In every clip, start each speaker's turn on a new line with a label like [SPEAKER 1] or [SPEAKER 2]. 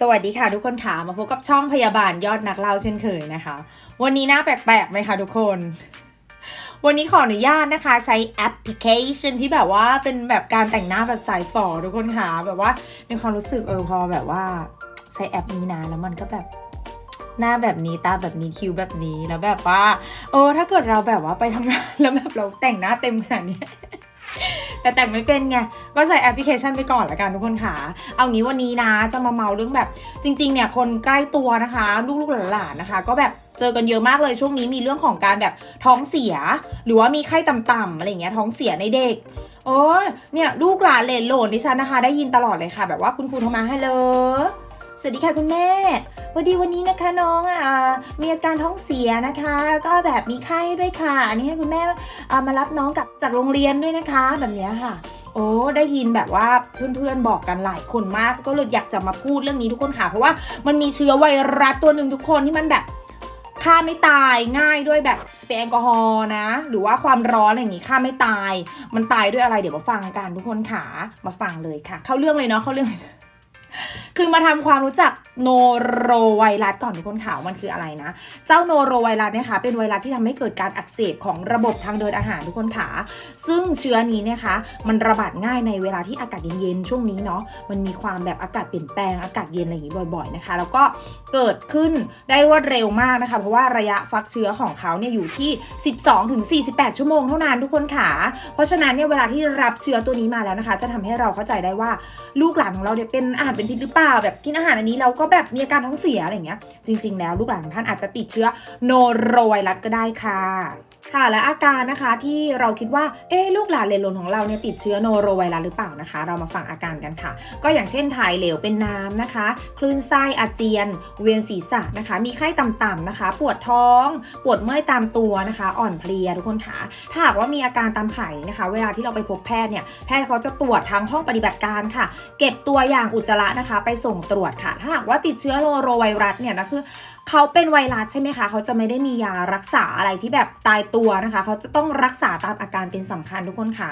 [SPEAKER 1] สวัสดีค่ะทุกคนค่ะมาพบกับช่องพยาบาลยอดนักเล่าเช่นเคยนะคะ วันนี้หน้าแปลกๆไหมคะทุกคน วันนี้ขออนุญาตนะคะ ใช้แอปพลิเคชันที่แบบว่าเป็นแบบการแต่งหน้าแบบสายฝอทุกคนค่ะแบบว่าในความรู้สึกเออพอแบบว่าใช้แอปนี้นะแล้วมันก็แบบหน้าแบบนี้ตาแบบนี้คิ้วแบบนี้แล้วแบบว่า เออถ้าเกิดเราแบบว่าไปทำงานแล้วแบบเราแต่งหน้าเต็มขนาดนี้ แต่แต่งไม่เป็นไง ก็ใช้แอปพลิเคชันไปก่อนละกันทุกคนค่ะ เอางี้วันนี้นะ จะมาเมาเรื่องแบบจริง ๆ เนี่ย คนใกล้ตัวนะคะ ลูกๆหลานๆนะคะ ก็แบบเจอกันเยอะมากเลยช่วงนี้มีเรื่องของการแบบท้องเสีย หรือว่ามีไข้ต่ำๆอะไรอย่างเงี้ยท้องเสียในเด็กโอ้ยเนี่ยลูกหลานเลนโหลนดิฉันนะคะ ได้ยินตลอดเลยค่ะ แบบว่าคุณครูโทรมาให้เลย สวัสดีค่ะคุณแม่พอดีวันนี้นะคะน้องอะมีอาการท้องเสียนะคะ แล้วก็แบบมีไข้ด้วยค่ะ อันนี้ให้คุณแม่อ่ามารับน้องกลับจากโรงเรียนด้วยนะคะ แบบนี้ค่ะ โอ้ได้ยินแบบว่าเพื่อนๆบอกกันหลายคนมาก ก็เลยอยากจะมาพูดเรื่องนี้ทุกคนค่ะ เพราะว่ามันมีเชื้อไวรัสตัวหนึ่งทุกคนที่มันแบบฆ่าไม่ตายง่ายด้วยแบบสเปรย์แอลกอฮอล์นะ หรือว่าความร้อนอะไรอย่างงี้ฆ่าไม่ตาย มันตายด้วยอะไรเดี๋ยวมาฟังกันทุกคนค่ะมาฟังเลยค่ะ เข้าเรื่องเลยเนาะเข้าเรื่องเลย คือมาทำความรู้จักโนโรไวรัสก่อนทุกคนค่ะว่ามันคืออะไรนะ เจ้าโนโรไวรัสเนี่ยค่ะเป็นไวรัสที่ทำให้เกิดการอักเสบของระบบทางเดินอาหารทุกคนค่ะซึ่งเชื้อนี้เนี่ยคะมันระบาดง่ายในเวลาที่อากาศเย็นๆช่วงนี้เนาะมันมีความแบบอากาศเปลี่ยนแปลงอากาศเย็นอะไรอย่างนี้บ่อย ๆนะคะ แล้วก็เกิดขึ้นได้รวดเร็วมากนะคะ เพราะว่าระยะฟักเชื้อของเขาเนี่ยอยู่ที่ 12-48 ชั่วโมงเท่านั้นทุกคนค่ะเพราะฉะนั้นเนี่ยเวลาที่รับเชื้อตัวนี้มาแล้วนะคะ จะทำให้เราเข้าใจได้ว่าลูกหลานของเราเนี่ยเป็นอาหารเป็นพิษหรือเปล่าแบบกินอาหารอันนี้แล้วก็แบบมีอาการท้องเสียอะไรอย่างเงี้ย จริง ๆ แล้วลูกหลานของท่านอาจจะติดเชื้อโนโรไวรัสก็ได้ค่ะ ค่ะและอาการนะคะที่เราคิดว่าเอ๊ลูกหลานเลนลนของเราเนี่ยติดเชื้อโนโรไวรัสหรือเปล่านะคะ เรามาฟังอาการกันค่ะ ก็อย่างเช่นถ่ายเหลวเป็นน้ำนะคะ คลื่นไส้อาเจียน เวียนศีรษะนะคะ มีไข้ต่ำๆนะคะ ปวดท้อง ปวดเมื่อยตามตัวนะคะ อ่อนเพลียทุกคนค่ะถ้าหากว่ามีอาการตามไข่นะคะ เวลาที่เราไปพบแพทย์เนี่ยแพทย์เขาจะตรวจทางห้องปฏิบัติการค่ะ เก็บตัวอย่างอุจจาระนะคะ ไปส่งตรวจค่ะ ถ้าหากว่าติดเชื้อโนโรไวรัสเนี่ยนะคือ เขาเป็นไวรัสใช่ไหมคะ เขาจะไม่ได้มียารักษาอะไรที่แบบตายตัวนะคะ เขาจะต้องรักษาตามอาการเป็นสำคัญทุกคนค่ะ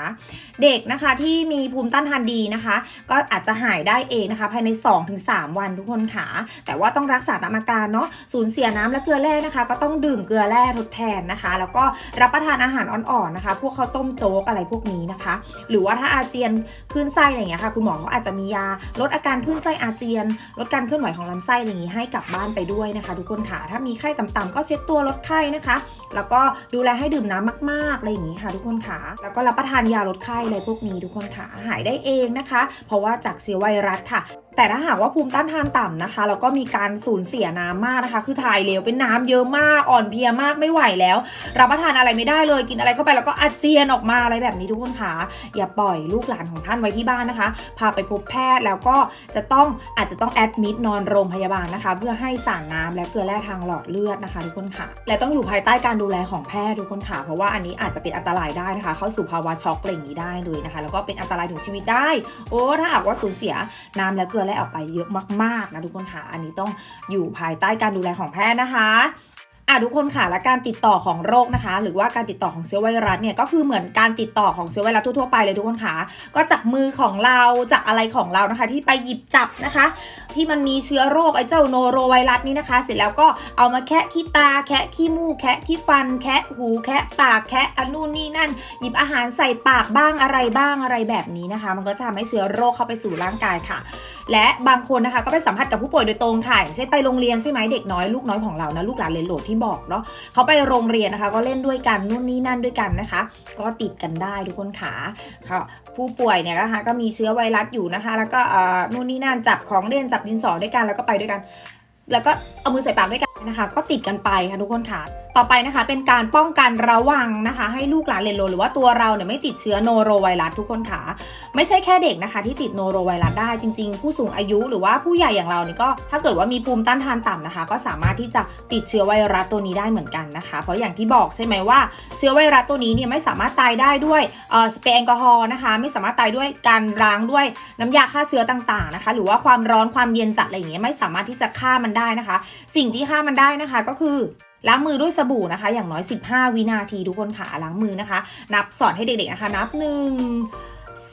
[SPEAKER 1] เด็กนะคะที่มีภูมิต้านทานดีนะคะ ก็อาจจะหายได้เองนะคะ ภายใน 2-3 วันทุกคนค่ะ แต่ว่าต้องรักษาตามอาการเนาะ สูญเสียน้ำและเกลือแร่นะคะ ก็ต้องดื่มเกลือแร่ทดแทนนะคะ แล้วก็รับประทานอาหารอ่อนๆนะคะ พวกข้าวต้มโจ๊กอะไรพวกนี้นะคะ หรือว่าถ้าอาเจียนคลื่นไส้อะไรอย่างเงี้ยค่ะ คุณหมอเขาอาจจะมียาลดอาการคลื่นไส้อาเจียน ลดการเคลื่อนไหวของลำไส้อะไรอย่างงี้ให้กลับบ้านไปด้วยนะคะทุกคนค่ะถ้ามีไข้ต่ำๆก็เช็ดตัวลดไข้นะคะ แล้วก็ดูแลให้ดื่มน้ำมากๆอะไรอย่างนี้ค่ะ ทุกคนค่ะแล้วก็รับประทานยาลดไข้อะไรพวกนี้ทุกคนค่ะหายได้เองนะคะ เพราะว่าจากเชื้อไวรัสค่ะ แต่ถ้าหากว่าภูมิต้านทานต่ำนะคะแล้วก็มีการสูญเสียน้ำมากนะคะ คือถ่ายเหลวเป็นน้ำเยอะมากอ่อนเพลียมากไม่ไหวแล้ว รับประทานอะไรไม่ได้เลยกินอะไรเข้าไปแล้วก็อาเจียนออกมาอะไรแบบนี้ทุกคนคะอย่าปล่อยลูกหลานของท่านไว้ที่บ้านนะคะ พาไปพบแพทย์แล้วก็จะต้องอาจจะต้องแอดมิดนอนโรงพยาบาลนะคะ เพื่อให้สารน้ำและเกลือแร่ทางหลอดเลือดนะคะ ทุกคนค่ะ และต้องอยู่ภายใต้การดูแลของแพทย์ทุกคนค่ะ เพราะว่าอันนี้อาจจะเป็นอันตรายได้นะคะ เข้าสู่ภาวะช็อกอะไรอย่างนี้ได้เลยนะคะ แล้วก็เป็นอันตรายถึงชีวิตได้ โอ้ถ้าหากว่าสูญเสียน้ำและเกลือแร่ออกไปเยอะมากๆนะทุกคนค่ะอันนี้ต้องอยู่ภายใต้การดูแลของแพทย์นะคะอะทุกคนค่ะและการติดต่อของโรคนะคะ หรือว่าการติดต่อของเชื้อไวรัสเนี่ยก็คือเหมือนการติดต่อของเชื้อไวรัสทั่วๆไปเลยทุกคนค่ะก็จากมือของเราจากอะไรของเรานะคะ ที่ไปหยิบจับนะคะ ที่มันมีเชื้อโรคไอ้เจ้าโนโรไวรัสนี้นะคะ เสร็จแล้วก็เอามาแคะขี้ตาแคะขี้มูกแคะขี้ฟัน แคะหูแคะปากแคะอันนู่นนี่นั่น หยิบอาหารใส่ปากบ้างอะไรบ้างอะไรแบบนี้นะคะ มันก็จะทำให้เชื้อโรคเข้าไปสู่ร่างกายค่ะและบางคนนะคะก็ไปสัมผัสกับผู้ป่วยโดยตรงค่ะอย่างเช่นไปโรงเรียนใช่ไหมเด็กน้อยลูกน้อยของเรานะลูกหลานเลนโหลดที่บอกเนาะเขาไปโรงเรียนนะคะ ก็เล่นด้วยกันนู่นนี่นั่นด้วยกันนะคะ ก็ติดกันได้ทุกคนขาค่ะผู้ป่วยเนี่ยนะคะก็มีเชื้อไวรัสอยู่นะคะ แล้วก็เอ่อนู่นนี่นั่นจับของเล่นจับดินสอด้วยกันแล้วก็ไปด้วยกัน แล้วก็เอามือใส่ปากด้วยกัน นะคะ ก็ติดกันไปค่ะทุกคนค่ะ ต่อไปนะคะเป็นการป้องกันระวังนะคะ ให้ลูกหลานเลนโลหรือว่าตัวเราเนี่ยไม่ติดเชื้อโนโรไวรัสทุกคนค่ะ ไม่ใช่แค่เด็กนะคะ ที่ติดโนโรไวรัสได้จริง ๆ ผู้สูงอายุหรือว่าผู้ใหญ่อย่างเราเนี่ยก็ถ้าเกิดว่ามีภูมิต้านทานต่ำนะคะ ก็สามารถที่จะติดเชื้อไวรัสตัวนี้ได้เหมือนกันนะคะ เพราะอย่างที่บอกใช่ไหมว่าเชื้อไวรัสตัวนี้เนี่ยไม่สามารถตายได้ด้วยเอ่อสเปรย์แอลกอฮอล์นะคะ ไม่สามารถตายด้วยการล้างด้วยน้ำยาฆ่าเชื้อต่างๆนะคะ หรือว่าความร้อนความเย็นจัดอะไรอย่างเงี้ยไม่สามารถที่จะฆ่ามันได้นะคะ สิ่งที่ฆ่ามันได้นะคะก็คือล้างมือด้วยสบู่นะคะ อย่างน้อย 15 วินาทีทุกคนค่ะล้างมือนะคะ นับสอนให้เด็กๆนะคะ นับ 1 2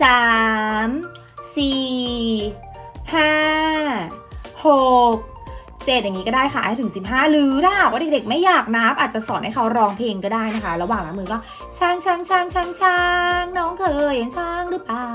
[SPEAKER 1] 3 4ห้า หกเจ็ดอย่างนี้ก็ได้ค่ะให้ถึง 15 หรือถ้าหากว่าเด็กๆไม่อยากนับ อาจจะสอนให้เขาร้องเพลงก็ได้นะคะ ระหว่างล้างมือก็ช้างช้างช้างช้างช้างน้องเคยเห็นช้างหรือเปล่า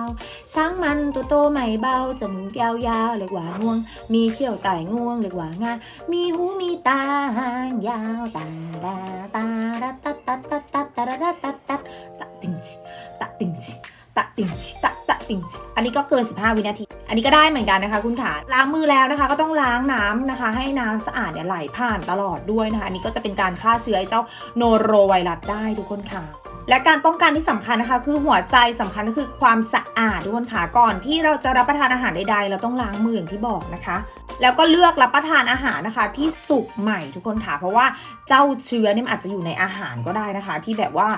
[SPEAKER 1] ช้างมันตัวโตไม่เบาจมูกยาวๆเรียกว่างวง มีเขี้ยวไต่งวงเรียกว่างามีหูมีตาหางยาวตาดาตาดาตัดตัดตัดตัดตาดาตัดตัดตะติงชิตะติงชิตะติงชิตะ ตะติงอันนี้ก็เกิน 15 วินาที อันนี้ก็ได้เหมือนกันนะคะ คุณขาล้างมือแล้วนะคะ ก็ต้องล้างน้ำนะคะ ให้น้ำสะอาดเนี่ยไหลผ่านตลอดด้วยนะคะ อันนี้ก็จะเป็นการฆ่าเชื้อไอ้เจ้าโนโรไวรัสได้ทุกคนค่ะ และการป้องกันที่สำคัญนะคะ คือหัวใจสำคัญก็คือความสะอาดทุกคนค่ะก่อนที่เราจะรับประทานอาหารใดๆ เราต้องล้างมืออย่างที่บอกนะคะ แล้วก็เลือกรับประทานอาหารนะคะ ที่สุกใหม่ทุกคนค่ะ เพราะว่าเจ้าเชื้อเนี่ยอาจจะอยู่ในอาหารก็ได้นะคะ ที่แบบว่า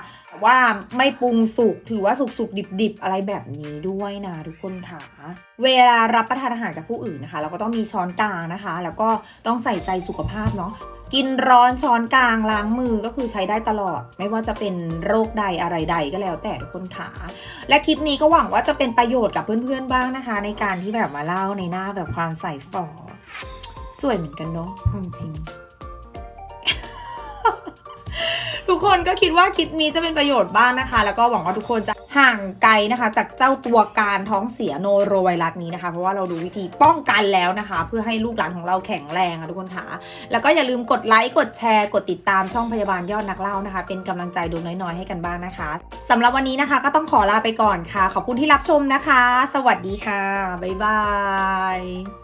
[SPEAKER 1] ว่าไม่ปรุงสุกถือว่าสุกสุกดิบดิบๆอะไรแบบนี้ด้วยนะทุกคนค่ะ เวลารับประทานอาหารกับผู้อื่นนะคะ เราก็ต้องมีช้อนกลางนะคะ แล้วก็ต้องใส่ใจสุขภาพเนาะ กินร้อนช้อนกลางล้างมือก็คือใช้ได้ตลอด ไม่ว่าจะเป็นโรคใดอะไรใดก็แล้วแต่ทุกคนค่ะและคลิปนี้ก็หวังว่าจะเป็นประโยชน์กับเพื่อนๆบ้างนะคะ ในการที่แบบมาเล่าในหน้าแบบความใส่ฝอสวยเหมือนกันเนาะเอาจริงทุกคนก็คิดว่าคลิปนี้จะเป็นประโยชน์บ้างนะคะ แล้วก็หวังว่าทุกคนจะ ห่างไกลนะคะ จากเจ้าตัวการท้องเสียโนโรไวรัสนี้นะคะ เพราะว่าเราดูวิธีป้องกันแล้วนะคะ เพื่อให้ลูกหลานของเราแข็งแรงอะทุกคนค่ะแล้วก็อย่าลืมกดไลค์กดแชร์กดติดตามช่องพยาบาลยอดนักเล่านะคะ เป็นกำลังใจดูน้อยๆให้กันบ้างนะคะสำหรับวันนี้นะคะ ก็ต้องขอลาไปก่อนค่ะ ขอบคุณที่รับชมนะคะ สวัสดีค่ะบ๊ายบาย